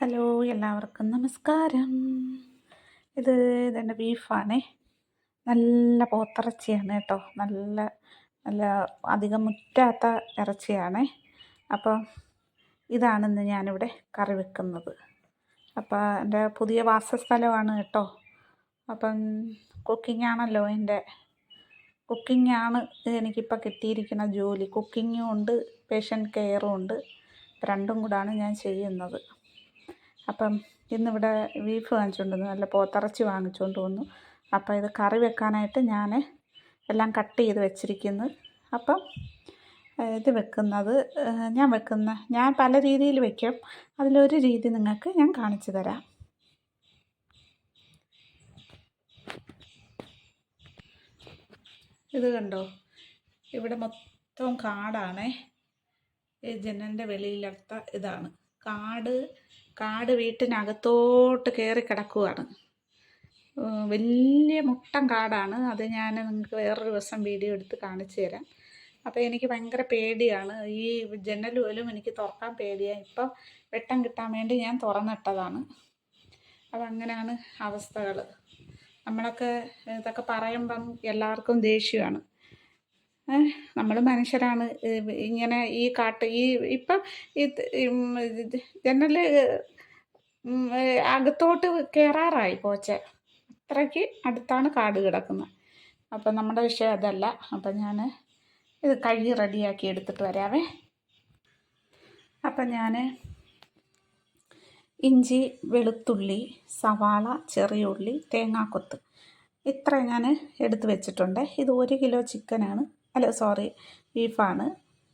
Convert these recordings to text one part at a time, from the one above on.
Hello എല്ലാവർക്കും നമസ്കാരം. ഇത് ഇതെന്റെ ബീഫാണേ. നല്ല പോത്തിറച്ചിയാണ് കേട്ടോ. നല്ല നല്ല അധികം മുറ്റാത്ത ഇറച്ചിയാണേ. അപ്പോൾ ഇതാണെന്ന് ഞാനിവിടെ കറി വെക്കുന്നത്. അപ്പോൾ എന്റെ പുതിയ വാസസ്ഥലമാണ് കേട്ടോ. അപ്പം കുക്കിംഗ് ആണല്ലോ എന്റെ. കുക്കിംഗ് ആണ് എനിക്കിപ്പോൾ കിട്ടിയിരിക്കുന്ന ജോലി. കുക്കിങ്ങും ഉണ്ട് പേഷ്യന്റ് കെയറും ഉണ്ട്. രണ്ടും കൂടാണ് ഞാൻ ചെയ്യുന്നത്. അപ്പം ഇന്നിവിടെ ബീഫ് വാങ്ങിച്ചുകൊണ്ട് നല്ല പോത്തിറച്ചി വാങ്ങിച്ചുകൊണ്ട് വന്നു അപ്പോൾ ഇത് കറി വെക്കാനായിട്ട് ഞാൻ എല്ലാം കട്ട് ചെയ്ത് വെച്ചിരിക്കുന്നു. അപ്പം ഇത് വെക്കുന്നത് ഞാൻ വെക്കുന്ന ഞാൻ പല രീതിയിൽ വെക്കും. അതിലൊരു രീതി നിങ്ങൾക്ക് ഞാൻ കാണിച്ചു തരാം. ഇത് കണ്ടോ? ഇവിടെ മൊത്തം കാടാണേ. ജനലിന്റെ വെളിയിലത്ത ഇതാണ്. കാട് കാട് വീട്ടിനകത്തോട്ട് കയറി കിടക്കുകയാണ് വലിയ മുട്ടൻ കാടാണ്. അത് ഞാൻ നിങ്ങൾക്ക് വേറൊരു ദിവസം വീഡിയോ എടുത്ത് കാണിച്ചു തരാം. അപ്പോൾ എനിക്ക് ഭയങ്കര പേടിയാണ്. ഈ ജനൽ പോലും എനിക്ക് തുറക്കാൻ പേടിയാണ് ഇപ്പം വെട്ടം കിട്ടാൻ വേണ്ടി ഞാൻ തുറന്നിട്ടതാണ്. അപ്പം അങ്ങനെയാണ് അവസ്ഥകൾ നമ്മളൊക്കെ ഇതൊക്കെ പറയുമ്പം എല്ലാവർക്കും ദേഷ്യമാണ്. നമ്മൾ മനുഷ്യരാണ്. ഇങ്ങനെ ഈ കാട്ട് ഈ ഇപ്പം ഈ ജനൽ അകത്തോട്ട് കയറാറായി പോച്ച. അത്രയ്ക്ക് അടുത്താണ് കാട് കിടക്കുന്നത് അപ്പം നമ്മുടെ വിഷയം അതല്ല. അപ്പം ഞാൻ ഇത് കഴുകി റെഡിയാക്കി എടുത്തിട്ട് വരാവേ. അപ്പം ഞാൻ ഇഞ്ചി വെളുത്തുള്ളി സവാള ചെറിയ ഉള്ളി തേങ്ങാക്കൊത്ത്. ഇത്ര ഞാൻ എടുത്ത് വെച്ചിട്ടുണ്ട്. ഇത് ഒരു കിലോ ചിക്കനാണ്. അല്ല സോറി ബീഫാണ്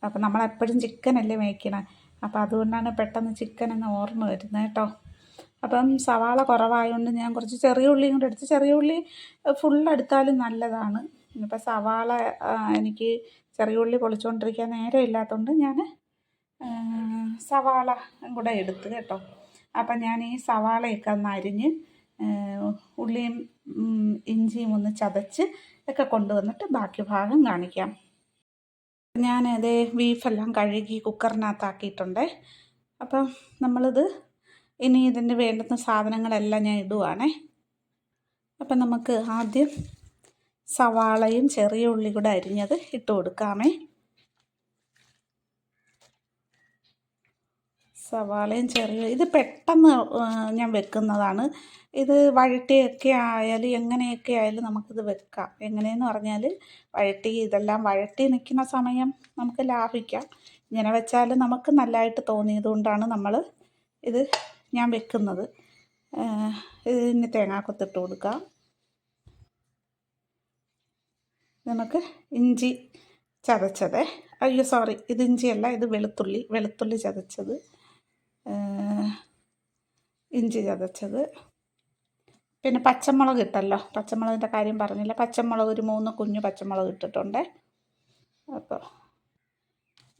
അപ്പം നമ്മളെപ്പോഴും ചിക്കനല്ലേ മേക്കണേ അപ്പം അതുകൊണ്ടാണ് പെട്ടെന്ന് ചിക്കൻ എന്ന് ഓർമ്മ വരുന്നത് കേട്ടോ. അപ്പം സവാള കുറവായതുകൊണ്ട് ഞാൻ കുറച്ച് ചെറിയ ഉള്ളിയും കൂടെ എടുത്ത് ചെറിയ ഉള്ളി ഫുൾ എടുത്താലും നല്ലതാണ്. ഇപ്പം സവാള എനിക്ക് ചെറിയ ഉള്ളി പൊളിച്ചുകൊണ്ടിരിക്കാൻ നേരം ഇല്ലാത്തതുകൊണ്ട് ഞാൻ സവാള കൂടെ എടുത്ത് കേട്ടോ. അപ്പം ഞാൻ ഈ സവാളയൊക്കെ ഒന്ന് അരിഞ്ഞ് ഉള്ളിയും ഇഞ്ചിയും ഒന്ന് ചതച്ച് ഒക്കെ കൊണ്ടുവന്നിട്ട് ബാക്കി ഭാഗം കാണിക്കാം. ഞാൻ ഇത് ബീഫെല്ലാം കഴുകി കുക്കറിനകത്താക്കിയിട്ടുണ്ട്. അപ്പം നമ്മളിത് ഇനി ഇതിന് വേണ്ടുന്ന സാധനങ്ങളെല്ലാം ഞാൻ ഇടുവാണേ. അപ്പം നമുക്ക് ആദ്യം സവാളയും ചെറിയ ഉള്ളി കൂടെ അരിഞ്ഞത് ഇട്ട് കൊടുക്കാമേ. സവാളയും ചെറിയ ഇത് പെട്ടെന്ന് ഞാൻ വെക്കുന്നതാണ്. ഇത് വഴട്ടിയൊക്കെ ആയാലും എങ്ങനെയൊക്കെ ആയാലും നമുക്കിത് വെക്കാം. എങ്ങനെയെന്ന് പറഞ്ഞാൽ വഴട്ടി ഇതെല്ലാം വഴട്ടി നിൽക്കുന്ന സമയം നമുക്ക് ലാഭിക്കാം. ഇങ്ങനെ വെച്ചാൽ നമുക്ക് നല്ലതായിട്ട് തോന്നിയത് കൊണ്ടാണ് നമ്മൾ ഇത് ഞാൻ വെക്കുന്നത്. ഇതിന് തേങ്ങാക്കൊത്തിട്ട് കൊടുക്കാം. നമുക്ക് ഇഞ്ചി ചതച്ചത്. അയ്യോ സോറി. ഇത് ഇഞ്ചിയല്ല ഇത് വെളുത്തുള്ളി വെളുത്തുള്ളി ചതച്ചത്. ഇഞ്ചി ചതച്ചത്. പിന്നെ പച്ചമുളക് ഇട്ടല്ലോ. പച്ചമുളകിന്റെ കാര്യം പറഞ്ഞില്ല. പച്ചമുളക് ഒരു മൂന്ന് കുഞ്ഞു പച്ചമുളക് ഇട്ടിട്ടുണ്ട്. അപ്പോൾ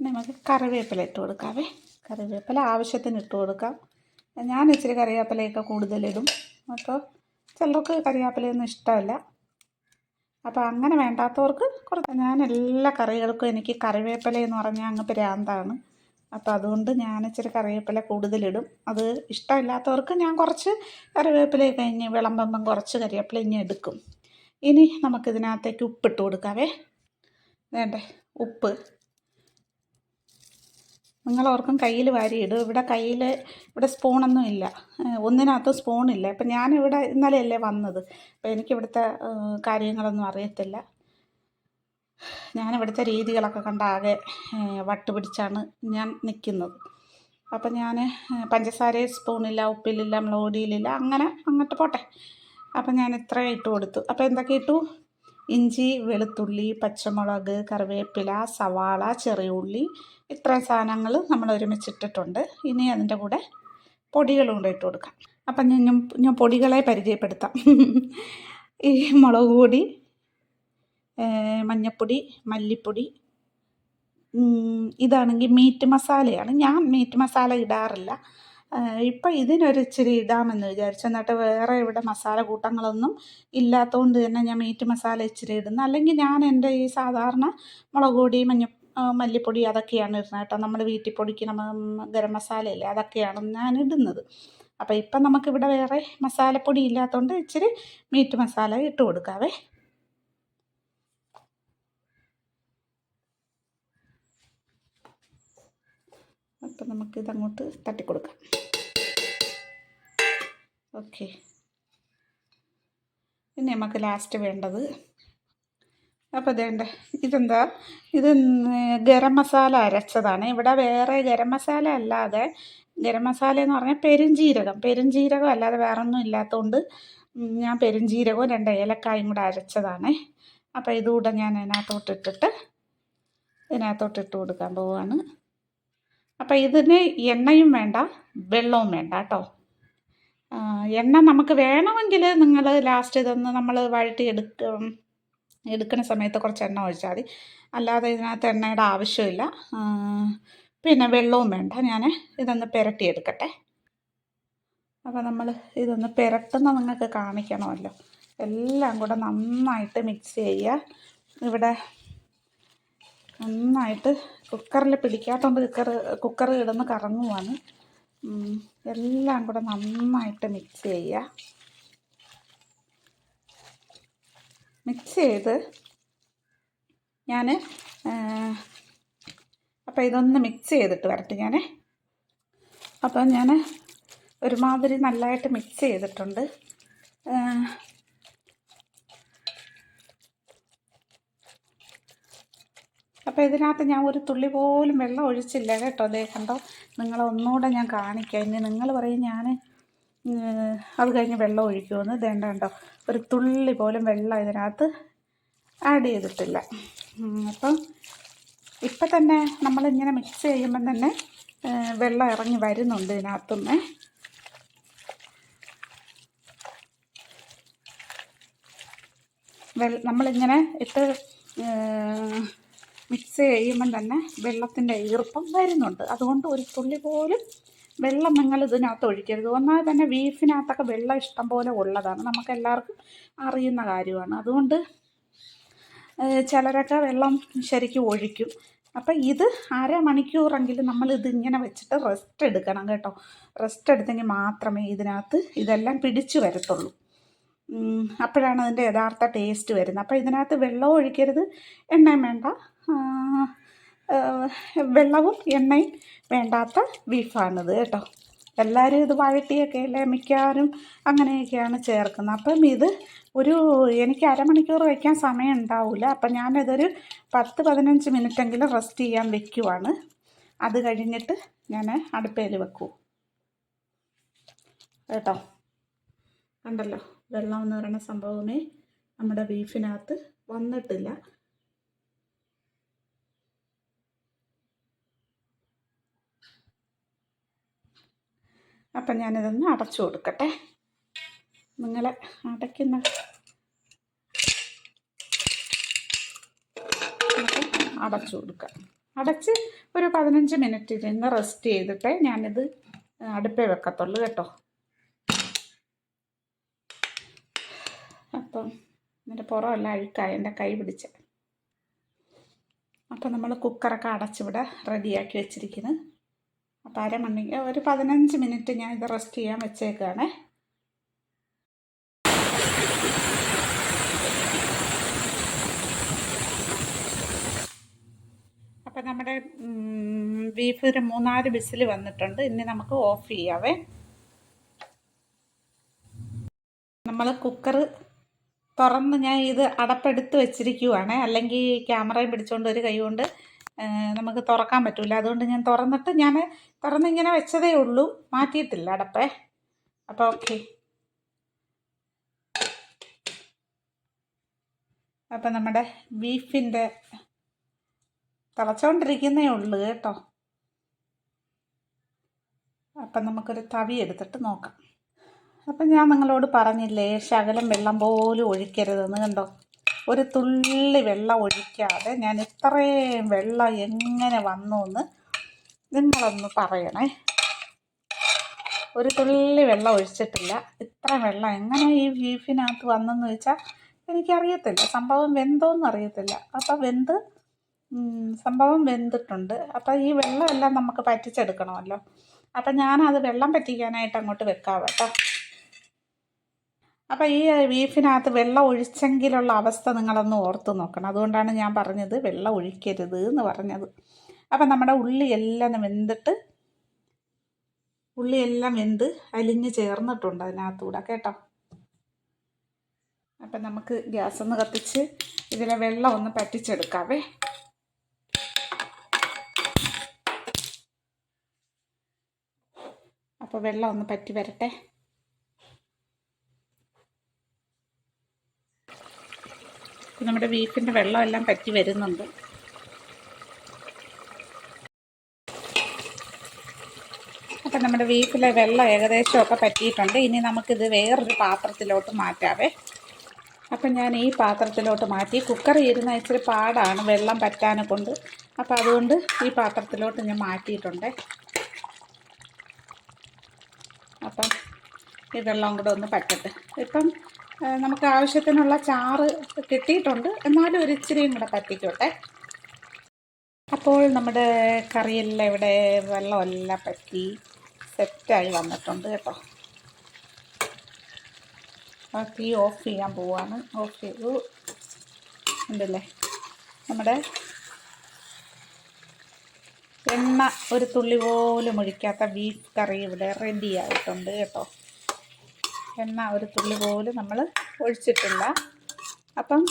നമുക്ക് കറിവേപ്പില ഇട്ട് കൊടുക്കാവേ. കറിവേപ്പില ആവശ്യത്തിന് ഇട്ട് കൊടുക്കാം. ഞാൻ ഇച്ചിരി കറിവേപ്പിലയൊക്കെ കൂടുതലിടും. അപ്പോൾ ചിലർക്ക് കറിവേപ്പിലയൊന്നും ഇഷ്ടമല്ല. അപ്പോൾ അങ്ങനെ വേണ്ടാത്തവർക്ക് കുറച്ച് ഞാൻ എല്ലാ കറികൾക്കും എനിക്ക് കറിവേപ്പില എന്ന് പറഞ്ഞാൽ അങ്ങ് പ്രാന്താണ്. അപ്പോൾ അതുകൊണ്ട് ഞാൻ ഇച്ചിരി കറിവേപ്പില കൂടുതലിടും. അത് ഇഷ്ടമില്ലാത്തവർക്ക് ഞാൻ കുറച്ച് കറിവേപ്പില കഴിഞ്ഞ് വിളമ്പമ്പം കുറച്ച് കറിവേപ്പില ഇനി എടുക്കും. ഇനി നമുക്കിതിനകത്തേക്ക് ഉപ്പിട്ട് കൊടുക്കാവേ. വേണ്ടേ? ഉപ്പ്. നിങ്ങളോർക്കും കയ്യിൽ വാരിയിടും. ഇവിടെ കയ്യിൽ ഇവിടെ സ്പൂണൊന്നും ഇല്ല. ഒന്നിനകത്ത് സ്പൂണില്ല. ഇപ്പം ഞാനിവിടെ ഇന്നലെയല്ലേ വന്നത്. അപ്പം എനിക്കിവിടുത്തെ കാര്യങ്ങളൊന്നും അറിയത്തില്ല. ഞാനിവിടുത്തെ രീതികളൊക്കെ കണ്ടാകെ വട്ട് പിടിച്ചാണ് ഞാൻ നിൽക്കുന്നത് അപ്പം ഞാൻ പഞ്ചസാര സ്പൂണില്ല ഉപ്പിലില്ല മ്ലോടിയിലില്ല അങ്ങനെ അങ്ങോട്ട് പോട്ടെ. അപ്പം ഞാൻ ഇത്രയും ഇട്ട് കൊടുത്തു. അപ്പോൾ എന്തൊക്കെ ഇട്ടു? ഇഞ്ചി വെളുത്തുള്ളി പച്ചമുളക് കറിവേപ്പില സവാള ചെറിയ ഉള്ളി ഇത്രയും സാധനങ്ങൾ നമ്മൾ ഒരുമിച്ചിട്ടിട്ടുണ്ട്. ഇനി അതിന്റെ കൂടെ പൊടികളും കൂടെ ഇട്ട് കൊടുക്കാം. അപ്പം ഞാൻ ഞാൻ പൊടികളെ പരിചയപ്പെടുത്താം. ഈ മുളക് പൊടി മഞ്ഞൾപ്പൊടി മല്ലിപ്പൊടി ഇതാണെങ്കിൽ മീറ്റ് മസാലയാണ്. ഞാൻ മീറ്റ് മസാല ഇടാറില്ല. ഇപ്പം ഇതിനൊരു ഇച്ചിരി ഇടാമെന്ന് വിചാരിച്ചു. എന്നിട്ട് വേറെ ഇവിടെ മസാല കൂട്ടങ്ങളൊന്നും ഇല്ലാത്തതുകൊണ്ട് തന്നെ ഞാൻ മീറ്റ് മസാല ഇച്ചിരി ഇടുന്നു. അല്ലെങ്കിൽ ഞാൻ എന്റെ ഈ സാധാരണ മുളക് പൊടി മഞ്ഞ മല്ലിപ്പൊടി അതൊക്കെയാണ് ഇടുന്നത് കേട്ടോ. നമ്മൾ വീട്ടിൽ പൊടിക്കുന്ന ഗരം മസാലയില്ലേ അതൊക്കെയാണ് ഞാൻ ഇടുന്നത്. അപ്പോൾ ഇപ്പം നമുക്കിവിടെ വേറെ മസാലപ്പൊടി ഇല്ലാത്തതുകൊണ്ട് ഇച്ചിരി മീറ്റ് മസാല ഇട്ട് കൊടുക്കാവേ. അപ്പം നമുക്കിതങ്ങോട്ട് തട്ടിക്കൊടുക്കാം. ഓക്കെ. പിന്നെ നമുക്ക് ലാസ്റ്റ് വേണ്ടത്. അപ്പോൾ ഇതേണ്ട ഇതെന്താ? ഇത് ഗരം മസാല അരച്ചതാണ്. ഇവിടെ വേറെ ഗരം മസാല അല്ലാതെ ഗരം മസാല എന്ന് പറഞ്ഞാൽ പെരുംജീരകം. പെരുംജീരകം അല്ലാതെ വേറെ ഒന്നും ഇല്ലാത്തതുകൊണ്ട് ഞാൻ പെരുംജീരകവും രണ്ട് ഏലക്കായും കൂടെ അരച്ചതാണ്. അപ്പോൾ ഇതുകൂടെ ഞാൻ അതിനകത്തോട്ട് ഇട്ടിട്ട് ഇതിനകത്തോട്ട് ഇട്ട് കൊടുക്കാൻ പോവുകയാണ് അപ്പോൾ ഇതിന് എണ്ണയും വേണ്ട വെള്ളവും വേണ്ട കേട്ടോ. എണ്ണ നമുക്ക് വേണമെങ്കിൽ നിങ്ങൾ ലാസ്റ്റ് ഇതൊന്ന് നമ്മൾ വഴറ്റി എടുക്കും എടുക്കുന്ന സമയത്ത് കുറച്ച് എണ്ണ ഒഴിച്ചാൽ മതി. അല്ലാതെ ഇതിനകത്ത് എണ്ണയുടെ ആവശ്യമില്ല. പിന്നെ വെള്ളവും വേണ്ട ഞാൻ ഇതൊന്ന് പുരട്ടിയെടുക്കട്ടെ അപ്പോൾ നമ്മൾ ഇതൊന്ന് പുരട്ടുന്ന നിങ്ങൾക്ക് കാണിക്കണമല്ലോ. എല്ലാം കൂടെ നന്നായിട്ട് മിക്സ് ചെയ്യുക. ഇവിടെ നന്നായിട്ട് കുക്കറിൽ പിടിക്കാത്തതുകൊണ്ട് കുക്കർ കുക്കർ കിടന്ന് കറങ്ങുവാണ്. എല്ലാം കൂടെ നന്നായിട്ട് മിക്സ് ചെയ്യുക മിക്സ് ചെയ്ത് ഞാൻ അപ്പോൾ ഇതൊന്ന് മിക്സ് ചെയ്തിട്ട് വരട്ടെ ഞാൻ അപ്പം ഞാൻ ഒരുമാതിരി നല്ലതായിട്ട് മിക്സ് ചെയ്തിട്ടുണ്ട്. അപ്പോൾ ഇതിനകത്ത് ഞാൻ ഒരു തുള്ളി പോലും വെള്ളം ഒഴിച്ചില്ല കേട്ടോ. അതേ കണ്ടോ? നിങ്ങളെ ഒന്നുകൂടെ ഞാൻ കാണിക്കാം. ഇനി നിങ്ങൾ പറയും ഞാൻ അത് കഴിഞ്ഞ് വെള്ളം ഒഴിക്കുമെന്ന്. ഇതേണ്ട കണ്ടോ ഒരു തുള്ളി പോലും വെള്ളം ഇതിനകത്ത് ആഡ് ചെയ്തിട്ടില്ല. അപ്പം ഇപ്പം തന്നെ നമ്മളിങ്ങനെ മിക്സ് ചെയ്യുമ്പം തന്നെ വെള്ളം ഇറങ്ങി വരുന്നുണ്ട് ഇതിനകത്തുനിന്ന് വെള്ള നമ്മളിങ്ങനെ ഇട്ട് മിക്സ് ചെയ്യുമ്പം തന്നെ വെള്ളത്തിന്റെ ഈർപ്പം വരുന്നുണ്ട്. അതുകൊണ്ട് ഒരു തുള്ളി പോലും വെള്ളം നിങ്ങൾ ഇതിനകത്ത് ഒഴിക്കരുത്. ഒന്നാൽ തന്നെ ബീഫിനകത്തൊക്കെ വെള്ളം ഇഷ്ടം പോലെ ഉള്ളതാണ്. നമുക്ക് എല്ലാവർക്കും അറിയുന്ന കാര്യമാണ്. അതുകൊണ്ട് ചിലരൊക്കെ വെള്ളം ശരിക്കും ഒഴിക്കും. അപ്പം ഇത് അരമണിക്കൂറെങ്കിലും നമ്മൾ ഇതിങ്ങനെ വെച്ചിട്ട് റെസ്റ്റ് എടുക്കണം കേട്ടോ. റെസ്റ്റ് എടുത്തെങ്കിൽ മാത്രമേ ഇതിനകത്ത് ഇതെല്ലാം പിടിച്ചു വരത്തുള്ളൂ. അപ്പോഴാണ് അതിന്റെ യഥാർത്ഥ ടേസ്റ്റ് വരുന്നത്. അപ്പോൾ ഇതിനകത്ത് വെള്ളം ഒഴിക്കരുത് എണ്ണയും വേണ്ട. വെള്ളവും എണ്ണയും വേണ്ടാത്ത ബീഫാണിത് കേട്ടോ. എല്ലാവരും ഇത് വഴട്ടിയൊക്കെ അല്ലേ മിക്കവാറും അങ്ങനെയൊക്കെയാണ് ചേർക്കുന്നത്. അപ്പം ഇത് ഒരു എനിക്ക് അരമണിക്കൂർ വയ്ക്കാൻ സമയം ഉണ്ടാവില്ല അപ്പം ഞാനിതൊരു പത്ത് പതിനഞ്ച് മിനിറ്റെങ്കിലും റെസ്റ്റ് ചെയ്യാൻ വെക്കുവാണ്. അത് കഴിഞ്ഞിട്ട് ഞാൻ അടുപ്പയിൽ വെക്കൂ. കേട്ടോ? കണ്ടല്ലോ വെള്ളം എന്ന് പറയുന്ന സംഭവമേ നമ്മുടെ ബീഫിനകത്ത് വന്നിട്ടില്ല. അപ്പം ഞാനിതൊന്ന് അടച്ചു കൊടുക്കട്ടെ. നിങ്ങൾ അടയ്ക്കുന്ന അടച്ചു കൊടുക്കുക. അടച്ച് ഒരു പതിനഞ്ച് മിനിറ്റ് ഇരുന്ന് റെസ്റ്റ് ചെയ്തിട്ടേ ഞാനിത് അടുപ്പേ വെക്കത്തുള്ളൂ കേട്ടോ. അപ്പം എന്റെ പുറമല്ല അഴുക്കായി എന്റെ കൈ പിടിച്ച്. അപ്പം നമ്മൾ കുക്കറൊക്കെ അടച്ചിവിടെ റെഡിയാക്കി വെച്ചിരിക്കുന്നു. അപ്പം അരമണി ഒരു പതിനഞ്ച് മിനിറ്റ് ഞാൻ ഇത് റെസ്റ്റ് ചെയ്യാൻ വെച്ചേക്കാണ്. അപ്പം നമ്മുടെ ബീഫ് ഒരു മൂന്നാൽ ബിസിൽ വന്നിട്ടുണ്ട്. ഇനി നമുക്ക് ഓഫ് ചെയ്യാവേ. നമ്മൾ കുക്കർ തുറന്ന് ഞാൻ ഇത് അടപ്പെടുത്ത് വെച്ചിരിക്കുവാണ്. അല്ലെങ്കിൽ ക്യാമറയും പിടിച്ചുകൊണ്ട് ഒരു കൈ കൊണ്ട് നമുക്ക് തുറക്കാൻ പറ്റില്ല അതുകൊണ്ട് ഞാൻ തുറന്നിട്ട് ഞാൻ തുറന്നിങ്ങനെ വെച്ചതേ ഉള്ളൂ. മാറ്റിയിട്ടില്ല അടപ്പേ. അപ്പോൾ ഓക്കെ. അപ്പം നമ്മുടെ ബീഫിന്റെ തിളച്ചുകൊണ്ടിരിക്കുന്നേ ഉള്ളൂ കേട്ടോ. അപ്പം നമുക്കൊരു തവി എടുത്തിട്ട് നോക്കാം. അപ്പം ഞാൻ നിങ്ങളോട് പറഞ്ഞില്ലേ ശകലം വെള്ളം പോലും ഒഴിക്കരുതെന്ന് കണ്ടോ? ഒരു തുള്ളി വെള്ളം ഒഴിക്കാതെ ഞാൻ ഇത്രയും വെള്ളം എങ്ങനെ വന്നു എന്ന് നിങ്ങളൊന്ന് പറയണേ. ഒരു തുള്ളി വെള്ളം ഒഴിച്ചിട്ടില്ല. ഇത്ര വെള്ളം എങ്ങനെ ഈ ബീഫിനകത്ത് വന്നെന്ന് ചോദിച്ചാൽ എനിക്കറിയത്തില്ല. സംഭവം വെന്തോന്ന് അറിയത്തില്ല. അപ്പോൾ വെന്ത് സംഭവം വെന്തിട്ടുണ്ട്. അപ്പം ഈ വെള്ളമെല്ലാം നമുക്ക് പറ്റിച്ചെടുക്കണമല്ലോ. അപ്പം ഞാനത് വെള്ളം പറ്റിക്കാനായിട്ട് അങ്ങോട്ട് വെക്കാം കേട്ടോ അപ്പം ഈ ബീഫിനകത്ത് വെള്ളം ഒഴിച്ചെങ്കിലുള്ള അവസ്ഥ നിങ്ങളൊന്ന് ഓർത്ത് നോക്കണം. അതുകൊണ്ടാണ് ഞാൻ പറഞ്ഞത് വെള്ളം ഒഴിക്കരുത് എന്ന് പറഞ്ഞത്. അപ്പം നമ്മുടെ ഉള്ളി എല്ലാം വെന്തിട്ട് ഉള്ളിയെല്ലാം വെന്ത് അലിഞ്ഞ് ചേർന്നിട്ടുണ്ട് അതിനകത്തൂടെ കേട്ടോ? അപ്പം നമുക്ക് ഗ്യാസ് ഒന്ന് കത്തിച്ച് ഇതിലെ വെള്ളം ഒന്ന് പറ്റിച്ചെടുക്കാവേ. അപ്പോൾ വെള്ളം ഒന്ന് പറ്റി വരട്ടെ. നമ്മുടെ ബീഫിന്റെ വെള്ളമെല്ലാം പറ്റി വരുന്നുണ്ട്. നമ്മുടെ ബീഫിലെ വെള്ളം ഏകദേശമൊക്കെ പറ്റിയിട്ടുണ്ട്. ഇനി നമുക്കിത് വേറൊരു പാത്രത്തിലോട്ട് മാറ്റാവേ. അപ്പം ഞാൻ ഈ പാത്രത്തിലോട്ട് മാറ്റി. കുക്കർ ഇരുന്ന ഇച്ചിരി പാടാണ് വെള്ളം പറ്റാനെ കൊണ്ട് അപ്പം അതുകൊണ്ട് ഈ പാത്രത്തിലോട്ട് ഞാൻ മാറ്റിയിട്ടുണ്ട്. അപ്പം വെള്ളം കൂടെ ഒന്ന് പറ്റട്ടെ. ഇപ്പം നമുക്ക് ആവശ്യത്തിനുള്ള ചാറ് കിട്ടിയിട്ടുണ്ട്. എന്നാലും ഒരു ഇച്ചിരിയും കൂടെ പറ്റിക്കോട്ടെ. അപ്പോൾ നമ്മുടെ കറിയെല്ലാം ഇവിടെ വെള്ളമെല്ലാം പറ്റി. സെറ്റായി വന്നിട്ടുണ്ട് കേട്ടോ. ആ തീ ഓഫ് ചെയ്യാൻ പോവാണ്. ഓഫ് ചെയ്തു. ഉണ്ടല്ലേ? നമ്മുടെ എണ്ണ ഒരു തുള്ളി പോലും ഒഴിക്കാത്ത ബീഫ് കറി ഇവിടെ റെഡി ആയിട്ടുണ്ട് കേട്ടോ. എണ്ണ ഒരു തുള്ളി പോലും നമ്മൾ ഒഴിച്ചിട്ടില്ല. അപ്പം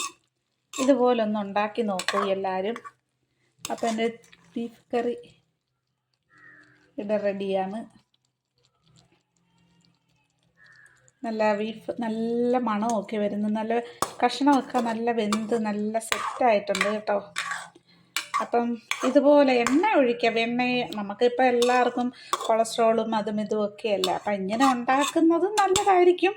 ഇതുപോലൊന്ന് ഉണ്ടാക്കി നോക്കൂ എല്ലാവരും അപ്പം എന്റെ ബീഫ് കറി ഇവിടെ റെഡിയാണ് നല്ല ബീഫ് നല്ല മണമൊക്കെ വരുന്നു. നല്ല കഷ്ണമൊക്കെ നല്ല വെന്ത് നല്ല സെറ്റായിട്ടുണ്ട് കേട്ടോ. അപ്പം ഇതുപോലെ എണ്ണ ഒഴിക്കുക എണ്ണ നമുക്കിപ്പോൾ എല്ലാവർക്കും കൊളസ്ട്രോളും അതും ഇതും ഒക്കെയല്ല അപ്പം ഇങ്ങനെ ഉണ്ടാക്കുന്നത് നല്ലതായിരിക്കും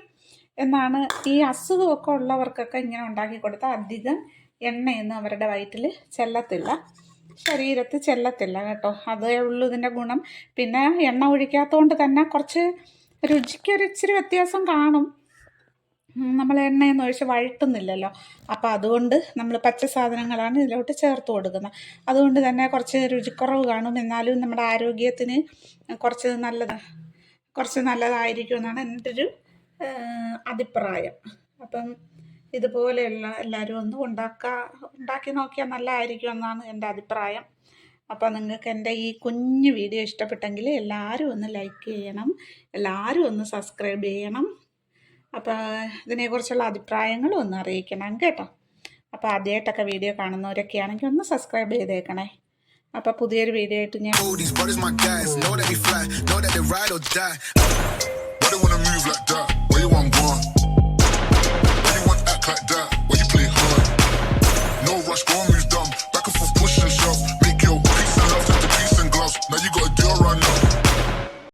എന്നാണ് ഈ അസുഖമൊക്കെ ഉള്ളവർക്കൊക്കെ ഇങ്ങനെ ഉണ്ടാക്കി കൊടുത്താൽ അധികം എണ്ണയൊന്നും അവരുടെ വയറ്റിൽ ചെല്ലത്തില്ല. ശരീരത്തിൽ ചെല്ലത്തില്ല കേട്ടോ. അതേ ഉള്ളൂ ഇതിന്റെ ഗുണം. പിന്നെ എണ്ണ ഒഴിക്കാത്തതുകൊണ്ട് തന്നെ കുറച്ച് രുചിക്കൊരു ഇച്ചിരി വ്യത്യാസം കാണും. നമ്മൾ എണ്ണയൊന്നും ഒഴിച്ച് വഴട്ടുന്നില്ലല്ലോ അപ്പോൾ അതുകൊണ്ട് നമ്മൾ പച്ച സാധനങ്ങളാണ് ഇതിലോട്ട് ചേർത്ത് കൊടുക്കുന്നത്. അതുകൊണ്ട് തന്നെ കുറച്ച് രുചിക്കുറവ് കാണും. എന്നാലും നമ്മുടെ ആരോഗ്യത്തിന് കുറച്ച് നല്ലത് കുറച്ച് നല്ലതായിരിക്കും എന്നാണ് എന്റെ ഒരു അഭിപ്രായം. അപ്പം ഇതുപോലെയുള്ള എല്ലാവരും ഒന്ന് ഉണ്ടാക്കുക ഉണ്ടാക്കി നോക്കിയാൽ നല്ലതായിരിക്കും എന്നാണ് എന്റെ അഭിപ്രായം. അപ്പോൾ നിങ്ങൾക്ക് എന്റെ ഈ കുഞ്ഞു വീഡിയോ ഇഷ്ടപ്പെട്ടെങ്കിൽ എല്ലാവരും ഒന്ന് ലൈക്ക് ചെയ്യണം എല്ലാവരും ഒന്ന് സബ്സ്ക്രൈബ് ചെയ്യണം. അപ്പോൾ ഇതിനെക്കുറിച്ചുള്ള അഭിപ്രായങ്ങളും ഒന്ന് അറിയിക്കണം കേട്ടോ. അപ്പോൾ ആദ്യമായിട്ടൊക്കെ വീഡിയോ കാണുന്നവരൊക്കെ ആണെങ്കിൽ ഒന്ന് സബ്സ്ക്രൈബ് ചെയ്തേക്കണേ. അപ്പോൾ പുതിയൊരു വീഡിയോ ആയിട്ട് ഞാൻ rush, go and move house. Now you got a deal right now.